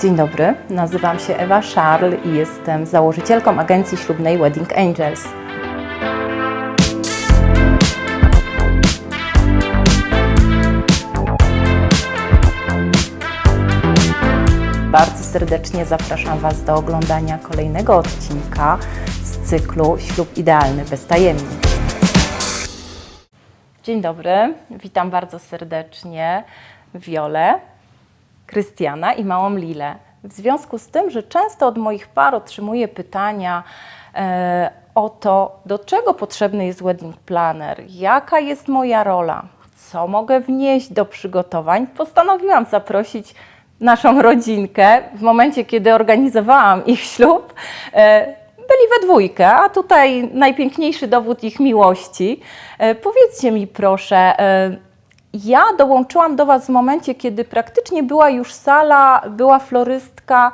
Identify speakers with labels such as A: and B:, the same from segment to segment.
A: Dzień dobry, nazywam się Ewa Szarl i jestem założycielką agencji ślubnej Wedding Angels. Bardzo serdecznie zapraszam Was do oglądania kolejnego odcinka z cyklu Ślub Idealny bez tajemnic. Dzień dobry, witam bardzo serdecznie Wiolę, Krystiana i małą Lilę. W związku z tym, że często od moich par otrzymuję pytania e, o to, do czego potrzebny jest wedding planner, jaka jest moja rola, co mogę wnieść do przygotowań, postanowiłam zaprosić naszą rodzinkę w momencie, kiedy organizowałam ich ślub. E, byli we dwójkę, a tutaj najpiękniejszy dowód ich miłości. E, Powiedzcie mi proszę, e, ja dołączyłam do Was w momencie, kiedy praktycznie była już sala, była florystka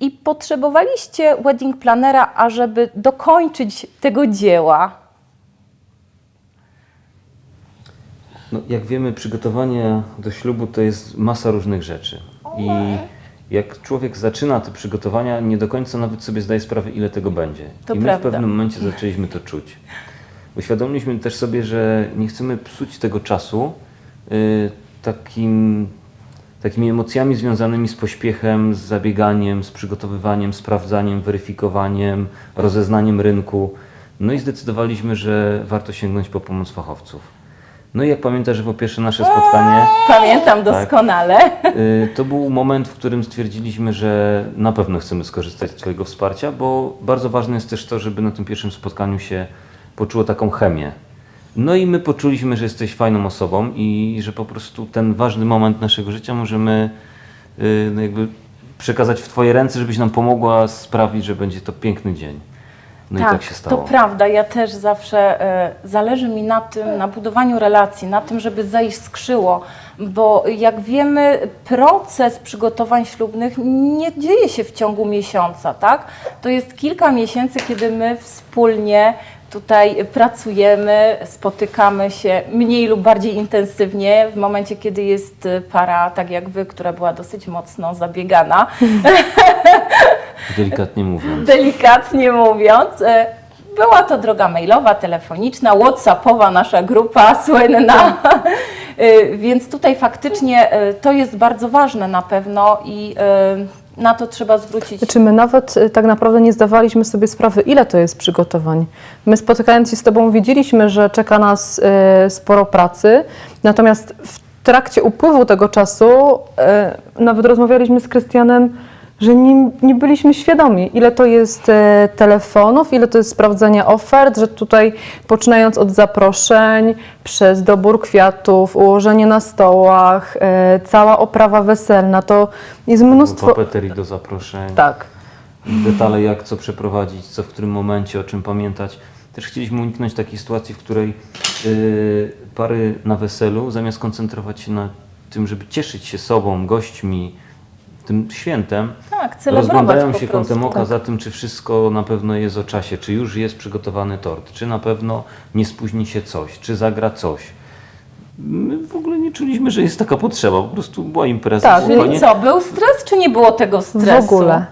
A: i potrzebowaliście wedding planera, ażeby dokończyć tego dzieła.
B: No, jak wiemy, przygotowanie do ślubu to jest masa różnych rzeczy. I jak człowiek zaczyna te przygotowania, nie do końca nawet sobie zdaje sprawę, ile tego będzie.
A: To
B: I my
A: prawda.
B: w pewnym momencie zaczęliśmy to czuć. Uświadomiliśmy też sobie, że nie chcemy psuć tego czasu takim, takimi emocjami związanymi z pośpiechem, z zabieganiem, z przygotowywaniem, sprawdzaniem, weryfikowaniem, rozeznaniem rynku. No i zdecydowaliśmy, że warto sięgnąć po pomoc fachowców. No i jak pamiętasz, że pierwsze nasze spotkanie,
A: Pamiętam doskonale.
B: y, to był moment, w którym stwierdziliśmy, że na pewno chcemy skorzystać z Twojego wsparcia, bo bardzo ważne jest też to, żeby na tym pierwszym spotkaniu się poczuło taką chemię. No i my poczuliśmy, że jesteś fajną osobą i że po prostu ten ważny moment naszego życia możemy y, no jakby przekazać w Twoje ręce, żebyś nam pomogła sprawić, że będzie to piękny dzień. No i tak się stało.
A: To prawda, ja też zawsze e, zależy mi na tym, na budowaniu relacji, na tym, żeby zaiskrzyło, bo jak wiemy, proces przygotowań ślubnych nie dzieje się w ciągu miesiąca, tak? To jest kilka miesięcy, kiedy my wspólnie tutaj pracujemy, spotykamy się mniej lub bardziej intensywnie w momencie, kiedy jest e, para, tak jak wy, która była dosyć mocno zabiegana.
B: Delikatnie mówiąc.
A: delikatnie mówiąc. e, Była to droga mailowa, telefoniczna, whatsappowa nasza grupa słynna. E, Więc tutaj faktycznie to jest bardzo ważne na pewno i na to trzeba zwrócić.
C: Znaczy my nawet y, tak naprawdę nie zdawaliśmy sobie sprawy, ile to jest przygotowań. My spotykając się z Tobą widzieliśmy, że czeka nas y, sporo pracy, natomiast w trakcie upływu tego czasu y, nawet rozmawialiśmy z Krystianem, że nie, nie byliśmy świadomi, ile to jest e, telefonów, ile to jest sprawdzania ofert, że tutaj poczynając od zaproszeń, przez dobór kwiatów, ułożenie na stołach, e, cała oprawa weselna, to jest mnóstwo...
B: Papeterii do zaproszeń.
C: Tak.
B: detale, jak co przeprowadzić, co w którym momencie, o czym pamiętać. Też chcieliśmy uniknąć takiej sytuacji, w której yy, pary na weselu, zamiast koncentrować się na tym, żeby cieszyć się sobą, gośćmi, tym świętem,
A: Tak,
B: rozglądają się kątem oka
C: Tak.
B: za tym, czy wszystko na pewno jest o czasie, czy już jest przygotowany tort, czy na pewno nie spóźni się coś, czy zagra coś. My w ogóle nie czuliśmy, że jest taka potrzeba, po prostu była impreza.
C: Tak,
B: spokojnie.
A: Czyli co, był stres, czy nie było tego stresu?
C: W ogóle.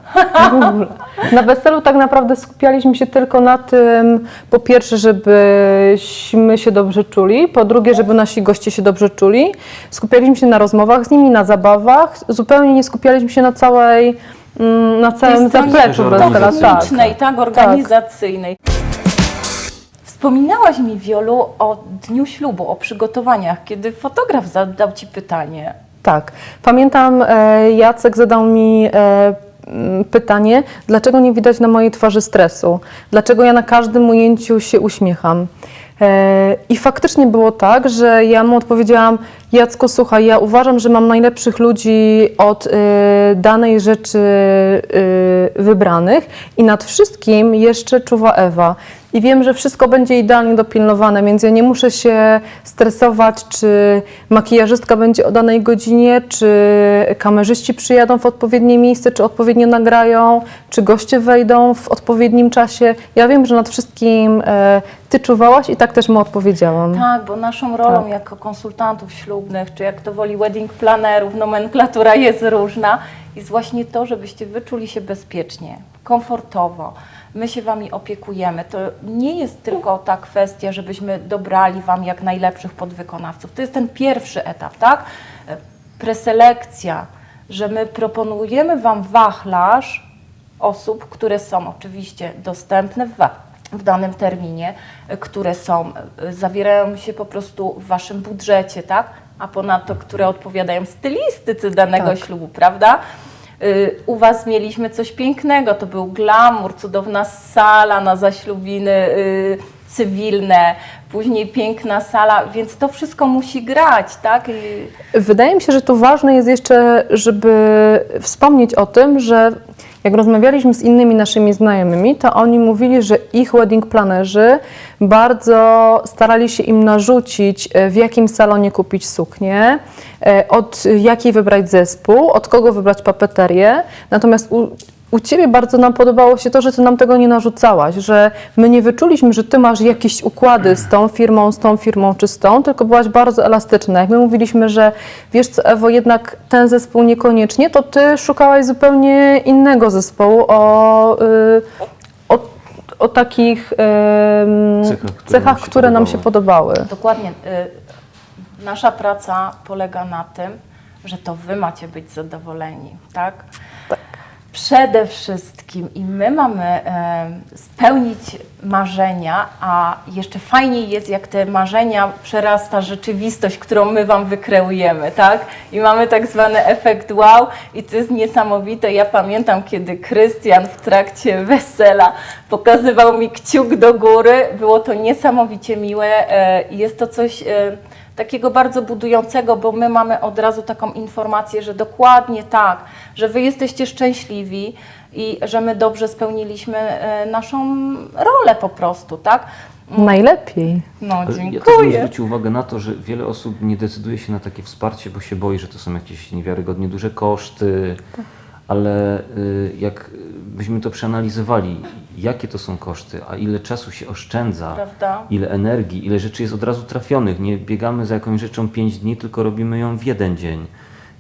C: W ogóle. Na weselu tak naprawdę skupialiśmy się tylko na tym, po pierwsze, żebyśmy się dobrze czuli, po drugie, żeby nasi goście się dobrze czuli. Skupialiśmy się na rozmowach z nimi, na zabawach. Zupełnie nie skupialiśmy się na całej, mm, na całym
A: stronie
C: zapleczu wesela. Tak.
A: technicznej, tak, organizacyjnej. Wspominałaś mi, Wiolu, o dniu ślubu, o przygotowaniach, kiedy fotograf zadał Ci pytanie.
C: Tak. Pamiętam, e, Jacek zadał mi e, pytanie, dlaczego nie widać na mojej twarzy stresu? Dlaczego ja na każdym ujęciu się uśmiecham? E, I faktycznie było tak, że ja mu odpowiedziałam, Jacku, słuchaj, ja uważam, że mam najlepszych ludzi od danej rzeczy wybranych i nad wszystkim jeszcze czuwa Ewa. I wiem, że wszystko będzie idealnie dopilnowane, więc ja nie muszę się stresować, czy makijażystka będzie o danej godzinie, czy kamerzyści przyjadą w odpowiednie miejsce, czy odpowiednio nagrają, czy goście wejdą w odpowiednim czasie. Ja wiem, że nad wszystkim e, ty czuwałaś i tak też mu odpowiedziałam.
A: Tak, bo naszą rolą
C: Tak.
A: jako konsultantów ślubnych, czy jak to woli wedding planerów, nomenklatura jest różna, jest właśnie to, żebyście wyczuli się bezpiecznie, komfortowo. My się Wami opiekujemy. To nie jest tylko ta kwestia, żebyśmy dobrali Wam jak najlepszych podwykonawców. To jest ten pierwszy etap, tak? Preselekcja, że my proponujemy Wam wachlarz osób, które są oczywiście dostępne w, w danym terminie, które są, zawierają się po prostu w Waszym budżecie, tak? A ponadto, które odpowiadają stylistyce danego
C: Tak.
A: ślubu, prawda? Y, U Was mieliśmy coś pięknego, to był glamour, cudowna sala na zaślubiny y, cywilne, później piękna sala, więc to wszystko musi grać, tak?
C: Wydaje mi się, że tu ważne jest jeszcze, żeby wspomnieć o tym, że jak rozmawialiśmy z innymi naszymi znajomymi, to oni mówili, że ich wedding planerzy bardzo starali się im narzucić, e, w jakim salonie kupić suknię, e, od jakiej wybrać zespół, od kogo wybrać papeterię. Natomiast u, u Ciebie bardzo nam podobało się to, że Ty nam tego nie narzucałaś, że my nie wyczuliśmy, że Ty masz jakieś układy z tą firmą, z tą firmą czy z tą, tylko byłaś bardzo elastyczna. Jak my mówiliśmy, że wiesz co Ewo, jednak ten zespół niekoniecznie, to Ty szukałaś zupełnie innego zespołu o, y, o, o takich ym,
B: Cechach, które
C: cechach,
B: nam się
C: które nam się podobały.
A: Dokładnie. Y, Nasza praca polega na tym, że to Wy macie być zadowoleni, tak? Przede wszystkim i my mamy e, spełnić marzenia, a jeszcze fajniej jest, jak te marzenia przerasta rzeczywistość, którą my Wam wykreujemy, tak? I mamy tak zwany efekt wow i to jest niesamowite. Ja pamiętam, kiedy Krystian w trakcie wesela pokazywał mi kciuk do góry, było to niesamowicie miłe e, jest to coś... Takiego bardzo budującego, bo my mamy od razu taką informację, że dokładnie tak, że wy jesteście szczęśliwi i że my dobrze spełniliśmy e, naszą rolę po prostu, tak?
C: Najlepiej.
A: No,
B: Ale Ja też bym
A: dziękuję.
B: zwrócił uwagę na to, że wiele osób nie decyduje się na takie wsparcie, bo się boi, że to są jakieś niewiarygodnie duże koszty, ale y, jak byśmy to przeanalizowali, jakie to są koszty, a ile czasu się oszczędza,
A: Prawda?
B: ile energii, ile rzeczy jest od razu trafionych. Nie biegamy za jakąś rzeczą 5 dni, tylko robimy ją w jeden dzień.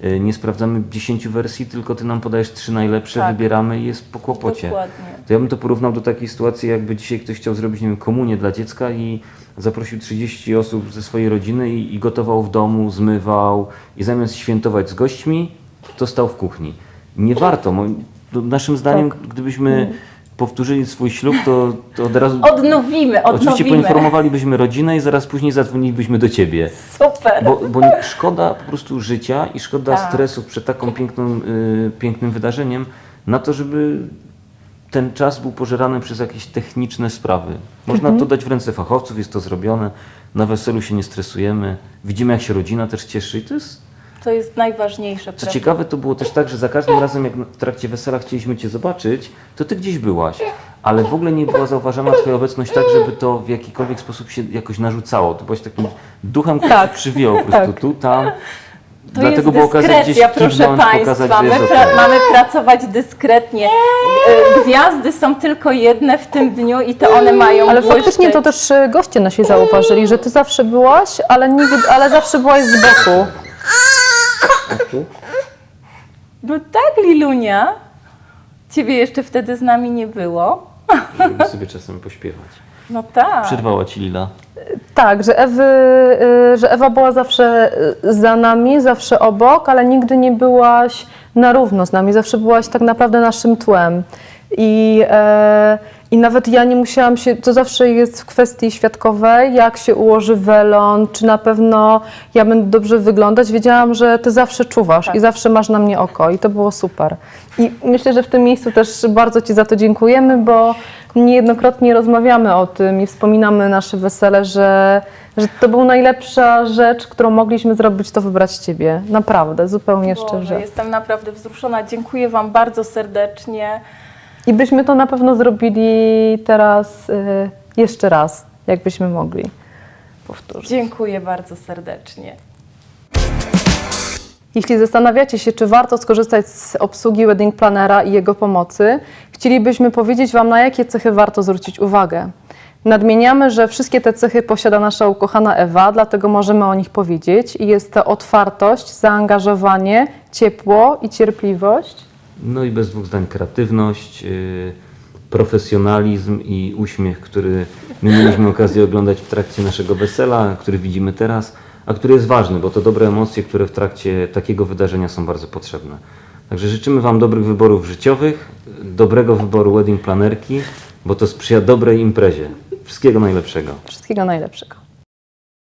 B: Y, Nie sprawdzamy 10 wersji, tylko ty nam podajesz trzy najlepsze,
A: Tak.
B: wybieramy i jest po kłopocie.
A: Dokładnie.
B: To ja bym to porównał do takiej sytuacji, jakby dzisiaj ktoś chciał zrobić nie wiem, komunię dla dziecka i zaprosił 30 osób ze swojej rodziny i, i gotował w domu, zmywał i zamiast świętować z gośćmi, to stał w kuchni. Nie warto. Moim, to naszym zdaniem, gdybyśmy powtórzyli swój ślub, to, to od razu
A: Odnowimy,
B: oczywiście
A: odnowimy.
B: poinformowalibyśmy rodzinę i zaraz później zadzwonilibyśmy do ciebie.
A: Super.
B: Bo, bo nie- szkoda po prostu życia i szkoda
A: Tak.
B: stresu przed taką piękną, y, pięknym wydarzeniem na to, żeby ten czas był pożerany przez jakieś techniczne sprawy. Można
A: Mhm.
B: to dać w ręce fachowców, jest to zrobione. Na weselu się nie stresujemy. Widzimy, jak się rodzina też cieszy. I to jest,
A: To jest najważniejsze.
B: co
A: prawda?
B: ciekawe, to było też tak, że za każdym razem, jak w trakcie wesela chcieliśmy Cię zobaczyć, to Ty gdzieś byłaś. Ale w ogóle nie była zauważana Twoja obecność tak, żeby to w jakikolwiek sposób się jakoś narzucało. To byłaś takim duchem, który
C: Tak.
B: się przywijał po prostu
C: Tak.
B: tu, tam.
A: To
B: Dlatego
A: jest
B: było okazja gdzieś
A: dyskrecja, proszę Państwa.
B: pokazać, że
A: My pra- mamy pracować dyskretnie. E, Gwiazdy są tylko jedne w tym dniu i to one mają
C: Ale
A: błyszczeć.
C: faktycznie to też e, goście nasi zauważyli, że ty zawsze byłaś, ale, nigdy, ale zawsze byłaś z boku.
A: No tak, Lilunia. Ciebie jeszcze wtedy z nami nie było.
B: Żeby sobie czasem pośpiewać.
A: No tak.
B: Przerwała Ci Lila.
C: Tak, że, Ewy, y, że Ewa była zawsze y, za nami, zawsze obok, ale nigdy nie byłaś na równo z nami, zawsze byłaś tak naprawdę naszym tłem. I, e, I nawet ja nie musiałam się, to zawsze jest w kwestii świadkowej, jak się ułoży welon, czy na pewno ja będę dobrze wyglądać. Wiedziałam, że ty zawsze czuwasz
A: Tak.
C: i zawsze masz na mnie oko i to było super. I myślę, że w tym miejscu też bardzo Ci za to dziękujemy, bo niejednokrotnie rozmawiamy o tym i wspominamy nasze wesele, że, że to była najlepsza rzecz, którą mogliśmy zrobić, to wybrać Ciebie. Naprawdę, zupełnie
A: Boże,
C: szczerze.
A: jestem naprawdę wzruszona. Dziękuję Wam bardzo serdecznie.
C: I byśmy to na pewno zrobili teraz y, jeszcze raz, jakbyśmy mogli powtórzyć.
A: Dziękuję bardzo serdecznie.
C: Jeśli zastanawiacie się, czy warto skorzystać z obsługi Wedding Plannera i jego pomocy, chcielibyśmy powiedzieć Wam, na jakie cechy warto zwrócić uwagę. Nadmieniamy, że wszystkie te cechy posiada nasza ukochana Ewa, dlatego możemy o nich powiedzieć. I jest to otwartość, zaangażowanie, ciepło i cierpliwość.
B: No i bez dwóch zdań kreatywność, yy, profesjonalizm i uśmiech, który my mieliśmy okazję oglądać w trakcie naszego wesela, który widzimy teraz, a który jest ważny, bo to dobre emocje, które w trakcie takiego wydarzenia są bardzo potrzebne. Także życzymy Wam dobrych wyborów życiowych, dobrego wyboru wedding planerki, bo to sprzyja dobrej imprezie. Wszystkiego najlepszego.
C: Wszystkiego najlepszego.